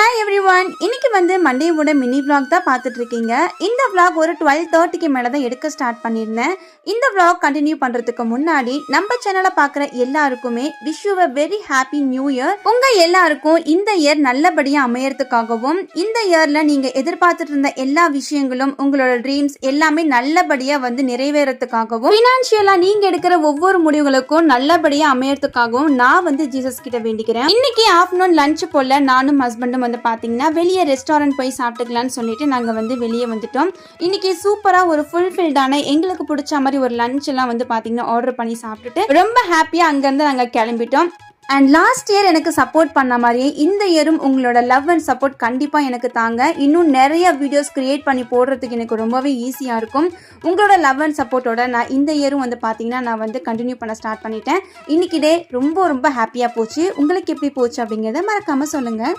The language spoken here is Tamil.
ஹாய் எவ்ரி ஒன் இன்னைக்கு வந்து மண்டேவோட மினி விளாக் தான் பார்த்துட்டு இருக்கீங்க இந்த விளாக் ஒரு டுவெல் தேர்ட்டிக்கு மேலே தான் எடுக்க ஸ்டார்ட் பண்ணியிருந்தேன். இந்த விளாக் கண்டினியூ பண்ணுறதுக்கு முன்னாடி நம்ம சேனலை பார்க்குற எல்லாருக்குமே wish you a very happy new year உங்கள் எல்லாருக்கும் இந்த இயர் நல்லபடியாக அமையறதுக்காகவும் இந்த இயரில் நீங்கள் எதிர்பார்த்துட்டு இருந்த எல்லா விஷயங்களும் உங்களோட ட்ரீம்ஸ் எல்லாமே நல்லபடியாக வந்து நிறைவேறதுக்காகவும் ஃபினான்ஷியலாக நீங்கள் எடுக்கிற ஒவ்வொரு முடிவுகளுக்கும் நல்லபடியாக அமையறதுக்காகவும் நான் வந்து ஜீசஸ் கிட்ட வேண்டிக்கிறேன். இன்னைக்கு ஆஃப்டர்நூன் லஞ்ச் போல நானும் ஹஸ்பண்டும் வந்து பார்த்தீங்கன்னா வெளியே ரெஸ்டாரண்ட் போய் சாப்பிட்டுக்கலாம்னு சொல்லிட்டு நாங்கள் வந்து வெளியே வந்துட்டோம். இன்னைக்கு சூப்பராக ஒரு ஃபுல்ஃபில்டான எங்களுக்கு பிடிச்ச மாதிரி ஒரு லஞ்ச் எல்லாம் வந்து பார்த்தீங்கன்னா ஆர்டர் பண்ணி சாப்பிட்டுட்டு ரொம்ப ஹாப்பியாக அங்கேருந்து நாங்கள் கிளம்பிட்டோம். அண்ட் லாஸ்ட் இயர் எனக்கு சப்போர்ட் பண்ண மாதிரியே இந்த இயரும் உங்களோட லவ் அண்ட் சப்போர்ட் கண்டிப்பாக எனக்கு தாங்க. இன்னும் நிறைய வீடியோஸ் கிரியேட் பண்ணி போடுறதுக்கு எனக்கு ரொம்பவே ஈஸியாக இருக்கும். உங்களோட லவ் அண்ட் சப்போர்ட்டோட நான் இந்த இயரும் வந்து பார்த்தீங்கன்னா நான் வந்து கண்டினியூ பண்ண ஸ்டார்ட் பண்ணிட்டேன். இன்னைக்கு டே ரொம்ப ரொம்ப ஹாப்பியாக போச்சு. உங்களுக்கு எப்படி போச்சு அப்படிங்கிறத மறக்காமல் சொல்லுங்கள்